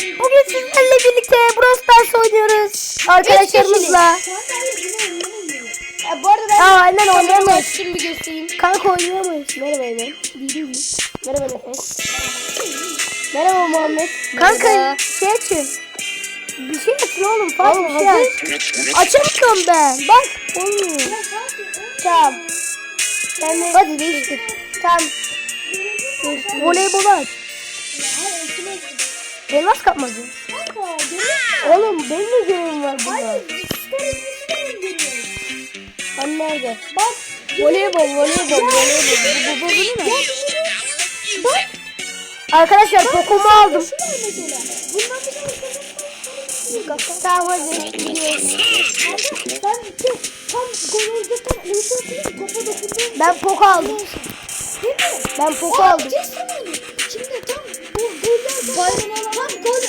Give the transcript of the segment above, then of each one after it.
Bugün sizlerle birlikte Brawl Stars oynuyoruz. Arkadaşlarımızla. Ya bu arada ben Aa aynen oynayamayız. açtım bir göstereyim. Kanka oynayamayız. Merhaba Eymen. Merhaba Nefes. Merhaba Muhammed. Kanka şey açın. Bir şey açın oğlum. Farklı bir şey aç. Açamıyorum ben. Bak olmuyor. Tamam. Ben de... Hadi değiştir. Tamam. Voleybolu aç. Elmas kapmadı. Oğlum benim de görevim var burada. Hani nerede? Bak. Voleybol, voleybol, voleybol. Bu, bu, bu, bu ne? Bak. Arkadaşlar pokumu aldım. Tamam hadi. Ben poku aldım. Ben poku aldım. Goller tam gol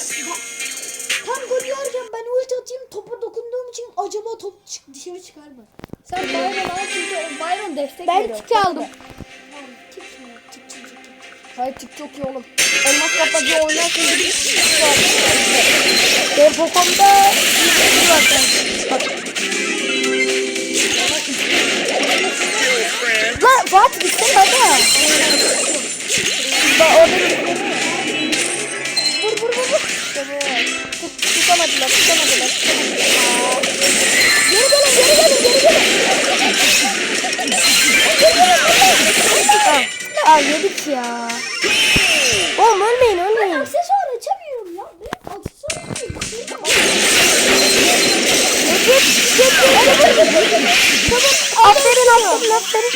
tam gol yaracağım ben ulti atayım topa dokunduğum için acaba top çık, dışarı çıkar mı? Sen Byron al çünkü o Byron destek Ben veriyor. tiki aldım. Tamam, tik mi? Tik, tik, tik, tik. Hayır tik çok iyi oğlum. Elmas kapacı oynarken bir Benim pokumda bir var Bak. Lan Fatih gitsene hadi. Bak orada bir vur bu. Tut, tutamadılar tutamadılar. tutamadılar. Geri gelin geri gelin geri gelin. Aa, aa yedik ya. Oğlum ölmeyin ölmeyin. Aksesuar açamıyorum ya. Ben aksesuar açamıyorum. Aferin aferin aferin.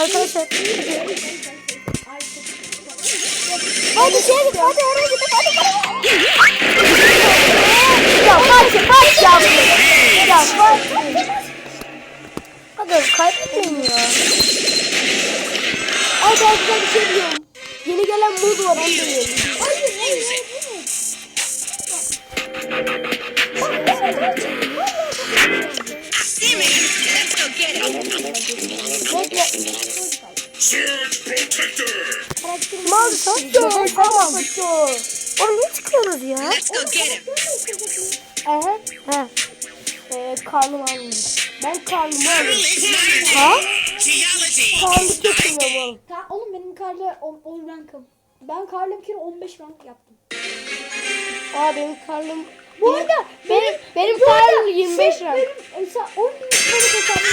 Arkadaşlar. Hadi şeye git hadi oraya git hadi. Ya Fatih Fatih ya. Ya Fatih. Hadi kaybetmeyin ya. Ay daha güzel bir şey biliyorum. Yeni gelen mod var onu da yiyelim. Hayır hayır hayır. Bekle. Mal satıyor. Tamam. Oğlum ne çıkıyoruz ya? Aha. Ha. Ee, karnım almıyor. Ben karnımı my Ha? geology! Karnı kesiliyor oğlum. Oğlum benim karla 10 10 rankım. Ben karla bir kere 15 rank yaptım. Aa benim karnım... Bu arada benim benim bu arada karnım 25 sen rank. Benim mesela 10 bin tane hesabım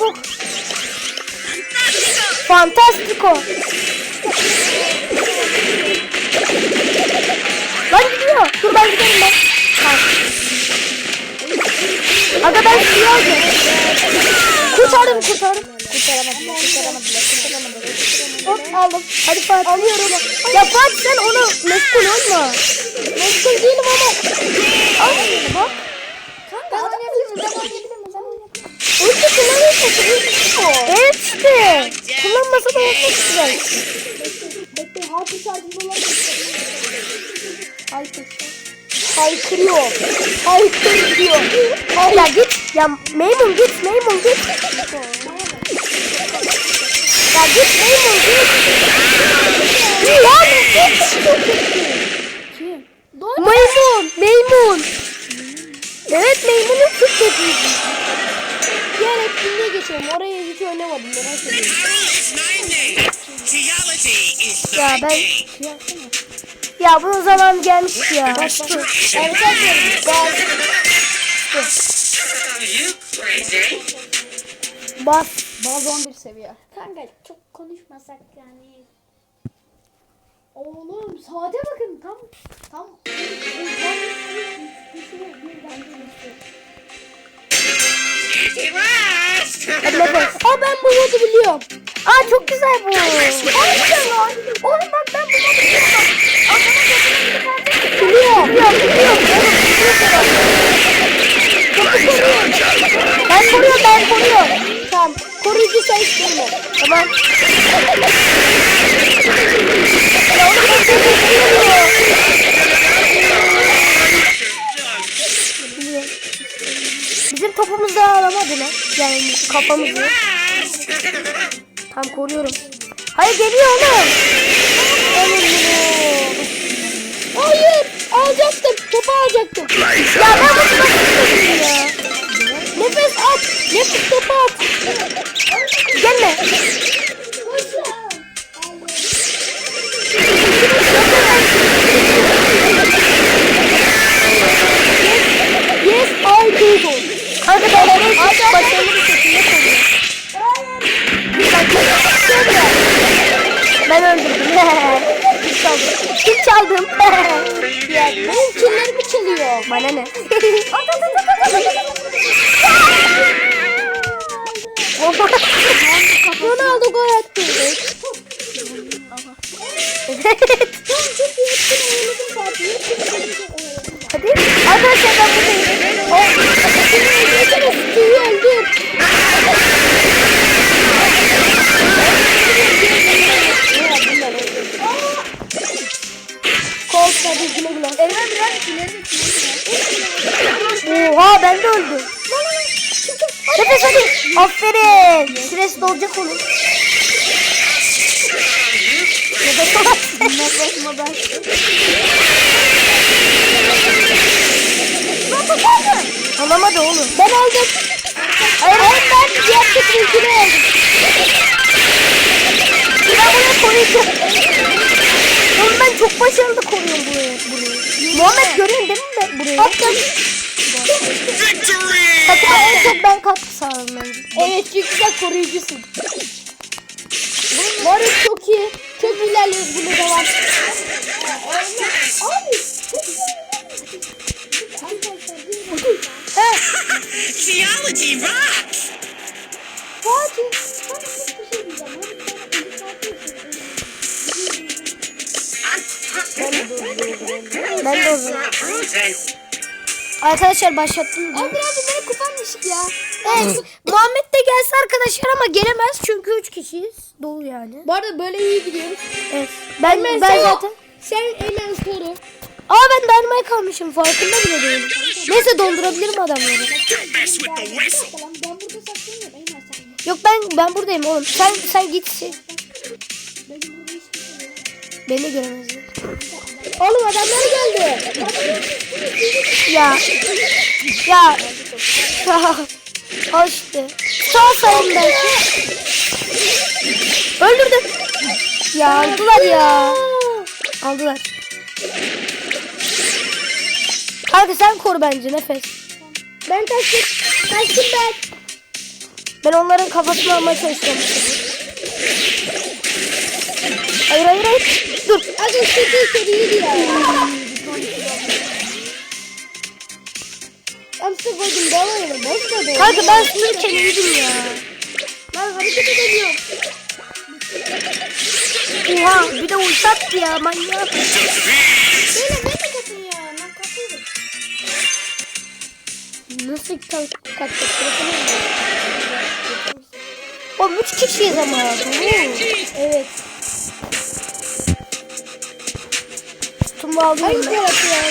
çabuk. Fantastico. Lan gidiyor. Dur ben giderim ben. Ha. Aga ben alacağım. Kurtardım kurtardım. Kurtaramadılar kurtaramadılar kurtaramadılar. Hop aldım. Hadi Fatih. Alıyorum. Ya Fatih sen onu meşgul olma. Meşgul değilim ama. Al bak. Ben oynayabilirim. Ben Ulti kullanıyorsa Evet işte. Kullanmasa da yapmak güzel. Bekle hatı şarjım olabilir. Haykır. Haykırıyor. Haykırıyor. Ya git. Ya Maymun git. Maymun git. Ya git Maymun git. Ya git. Maymun. Maymun. Evet Maymun'un çok kötüydü. Diğer etkinliğe geçelim. Oraya hiç oynamadım. Merak ediyorum. Ya ben ya bunun zaman gelmiş ya. Evet bas. You crazy! Bas. Baz 11 seviye. Kanka çok konuşmasak yani. Oğlum sade bakın tam tam bakalım. Aa ben bu modu biliyorum. Aa çok güzel bu. Harika lan. Oğlum bak ben bu modu biliyorum. Adamın gidip alacak. Biliyorum. Biliyorum. Biliyorum. Ben koruyorum. Ben koruyorum. Tamam. Koruyucu sen isteme. Tamam. Ya oğlum ben koruyorum. Kendine. Yani kafamızı. Tam koruyorum. Hayır geliyor oğlum. Hayır. Alacaktım. Topu alacaktım. Ya ben bunu nasıl ya? Nefes at. Nefes topu at. Gelme. Yes, çok başarılı bir şekilde koruyorum. Ben öldürdüm. Kim çaldım? Kim çaldım? benim killerimi çalıyor. Bana ne? Ronaldo gol attı. Aferin. Süresi dolacak onun. Nefes al. Nefes mobil. Alamadı oğlum. Ben aldım. Hayır hayır ben diğer tekniğini aldım. Ben buraya koruyacağım. Oğlum ben çok başarılı koruyorum burayı. Muhammed görüyorsun değil mi ben burayı? Attım. Victory! Takıma en çok ben katkı sağladım. Evet çünkü sen koruyucusun. Var ya çok iyi. Çok ilerliyoruz bunu devam. Abi. Geology rocks! Fatih. Ben de o zaman. Arkadaşlar başlattım. Abi abi bana kupam düşük ya. Evet. Muhammed de gelse arkadaşlar ama gelemez çünkü 3 kişiyiz. Dolu yani. Bu arada böyle iyi gidiyoruz. Evet. Ben ben, zaten. Sen Eymen koru. Aa ben dayanmaya kalmışım. Farkında bile değilim. Neyse dondurabilirim adamları. Ben Eymen. Yok ben ben buradayım oğlum. Sen sen git. Beni göremezler. Oğlum adamlar geldi. Ya. Ya. Sağ sayın belki. Öldürdüm. Ya aldılar ya. Aldılar. Kanka sen koru bence nefes. Ben kaçtım. Kaçtım ben. Ben onların kafasını almaya çalışıyorum. Hayır hayır hayır. Dur. Az üstteki seriydi ya. Ben size koydum ver de. Kanka ben sınırken iyiydim ya. Ben hareket edemiyorum. Oha bir de attı ya manyak. Böyle ben de katın ya. Ben katıyorum. Nasıl kaç kaç Oğlum üç kişiyiz ama. Evet. Aldım Hangi ben. tarafı ya?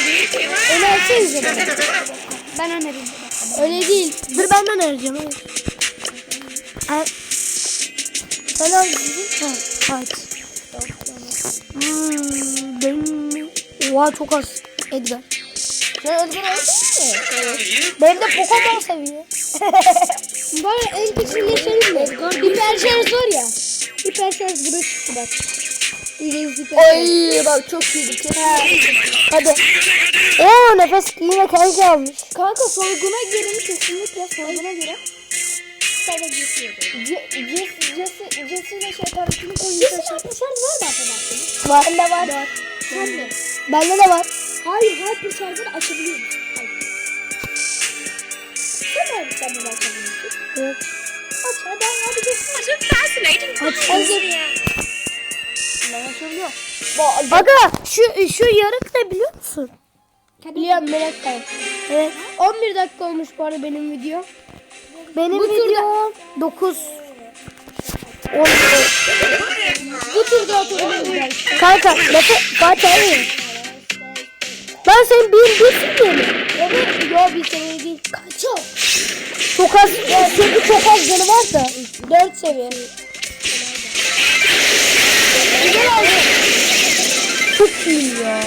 Öyle açsanıza bana. Ben önereyim. Öyle değil. Dur ben önereceğim. Hayır. Ha. Sen al. Hadi. Hmm, benim... Oha çok az. Edgar. Sen Edgar mı? Evet. Benim de Pokemon seviye. Bana en küçükleşelim mi? Hiper şarj var ya. Hiper şarj buraya çıktı bak. Ay bak çok iyiydi. Hadi. Oo nefes yine kendi almış. Kanka soyguna girin kesinlikle soyguna girin. Sadece geçiyor. Jesse, Jesse, Jesse ile şey tarafını koyun. Jesse Hyper var mı arkadaşlar? Var. Bende var. Sen de. Bende de var. Hayır Hyper Charger'ı açabiliyor musun? Hayır. Sen de sen de açabiliyorsun. Evet. Aç hadi hadi göster. What a fascinating Hazır. Ben açabiliyorum. Aga şu şu yarık ne biliyor musun? Biliyorum merak etme. Evet. 11 dakika olmuş bu arada benim video. Benim Bu videom 9 10 Bu turda belki. Kanka Mete Fatih hayır. Lan sen bir bir seviye mi? Evet. Yo bir seviye değil. Kaç o? Çok az. Çünkü çok az canı var da. Dört seviye. İyi ya.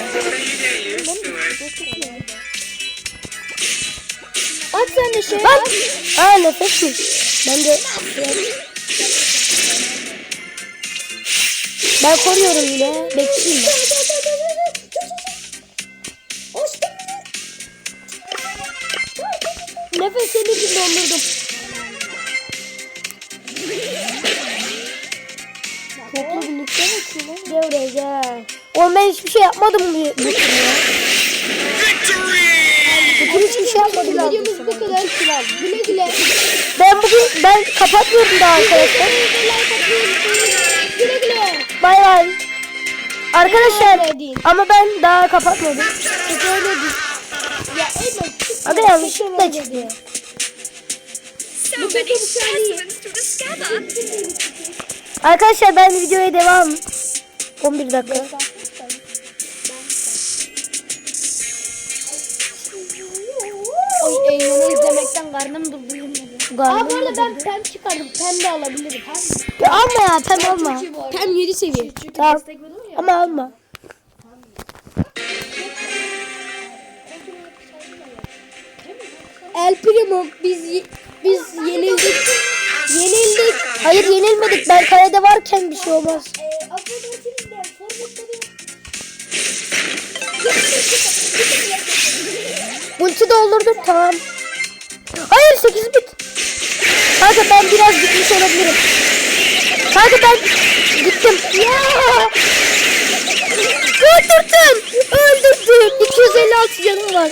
At sen de şey Bak. Aa nefes mi? Ben de ben koruyorum yine. Bekleyeyim gel. Oğlum ben hiçbir şey yapmadım bu, bu ya. Victory! Bugün hiçbir şey yapmadım. ben. Videomuz bu kadar. Güle güle. Ben bugün ben kapatmıyorum daha arkadaşlar. Güle güle. Bay bay. Arkadaşlar Öyle değil. ama ben daha kapatmadım. Ya Eymen. Aga yanlışlıkla çıktı. So many specimens to discover. Arkadaşlar ben videoya devam. 11 dakika. Oy Eymen'i izlemekten karnım durdu. Aa bu arada ben pem çıkardım. Pem de alabilirim. Pem. Ya alma ya tamam alma. Tam 7 seviye. Tamam. Ama alma. El Primo biz biz yenildik. Yenildik. Hayır yenilmedik. Ben kalede varken bir şey olmaz. Eee Afrodit'in forvetleri Ulti doldurdum tamam. Hayır 8 bit. Kanka ben biraz gitmiş olabilirim. Kanka ben gittim. Ya! Öldürdün. Öldürdün. 256 canım var.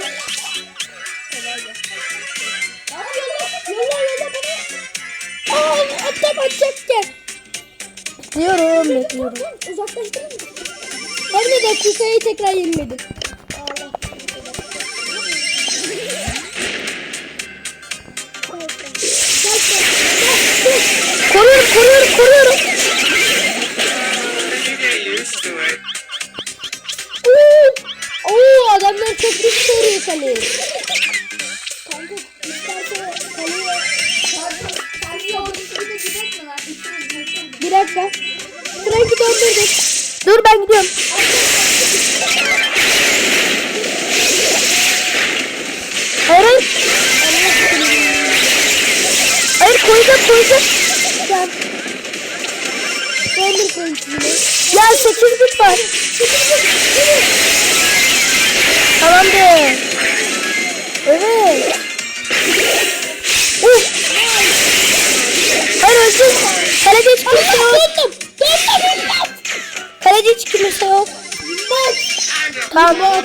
Aa atam atacakken. Bekliyorum bekliyorum. Uzaklaştırır mısın? Her ne dakikayı tekrar yeniledim. Koruyorum koruyorum koruyorum. Oo, oo adamlar çok güçlü koruyor kaleyi. Koyacağım. Gel. Döndür Frank'i Ya 8 bit var. Tamamdır. Evet. Uf. Hayır öldüm. Kalede hiç kimse yok. Döndüm. Döndüm. Kalede hiç kimse yok. Tamam.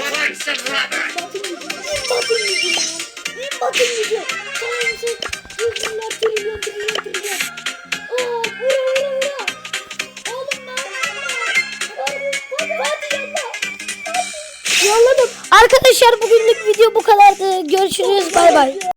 Yolladım. Arkadaşlar